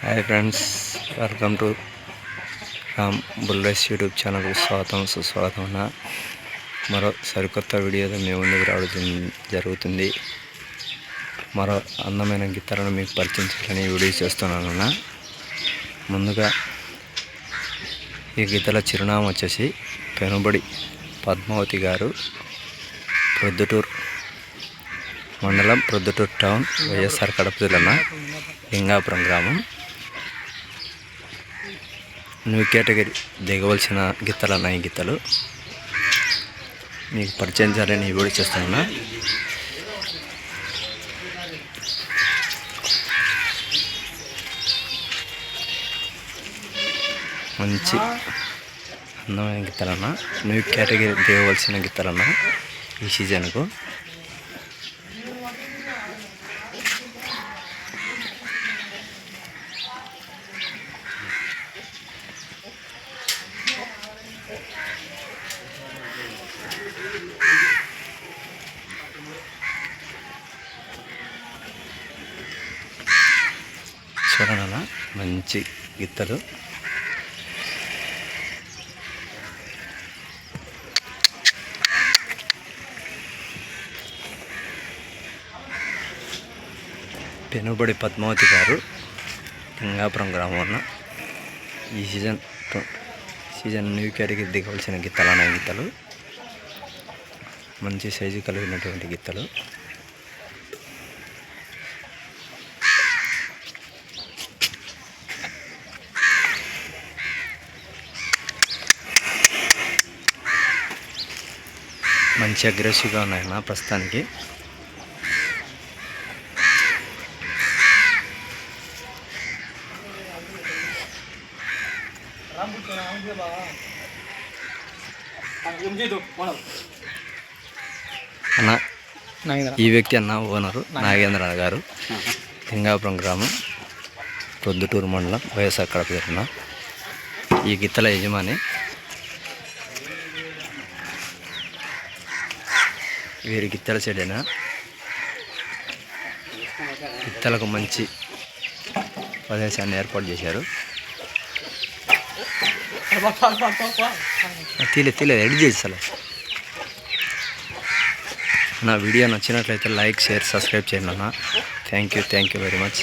Hi friends welcome to Ram బుల్లెస్ YouTube ఛానల్కి స్వాగతం సుస్వాగతం మరో సరికొత్త వీడియోతో మీ ముందుకు రావడం జరుగుతుంది. మరో అందమైన గిత్తలను మీకు పరిచయం చేయాలని వీడియో చేస్తున్నాను అన్న ముందుగా ఈ గీతల చిరునామా వచ్చేసి పెనుబడి పద్మావతి గారు ప్రొద్దుటూరు మండలం ప్రొద్దుటూరు టౌన్ వైఎస్ఆర్ కడప జిల్లా లింగాపురం గ్రామం. న్యూ కేటగిరీ దిగవలసిన గిత్తలు అన్న ఈ గిత్తలు. మీకు పరిచయం చేయాలని ఈ వీడియో చేస్తున్నా మంచి అందమైన గిత్తలన్నా న్యూ కేటగిరీ దిగవలసిన గీతలన్నా ఈ సీజన్కు. చూడనా మంచి గిత్తలు పెనుబడి పద్మావతి గారు లింగాపురం గ్రామంలో ఈ సీజన్ సీజన్ న్యూ క్యారీకి దిగవలసిన గిత్తలు అనే గిత్తలు మంచి సైజు కలిగినటువంటి గిత్తలు మంచి అగ్రెసివ్గా ఉన్నాయన్న ప్రస్తుతానికి. అన్న ఈ వ్యక్తి అన్న ఓనరు నాగేంద్ర. గారు. లింగాపురం గ్రామం ప్రొద్దుటూరు మండలం వైఎస్ఆర్ కడప జిల్లా ఈ గిత్తల యజమాని వీరి గిత్తల చెడేనా? గిత్తలకు మంచి ప్రదేశాన్ని ఏర్పాటు చేశారు. తీలే తీలే ఎడిట్ చేసి అసలు నా వీడియో నచ్చినట్లయితే లైక్ షేర్ సబ్స్క్రైబ్ చేయండి అన్న. Thank you thank you very much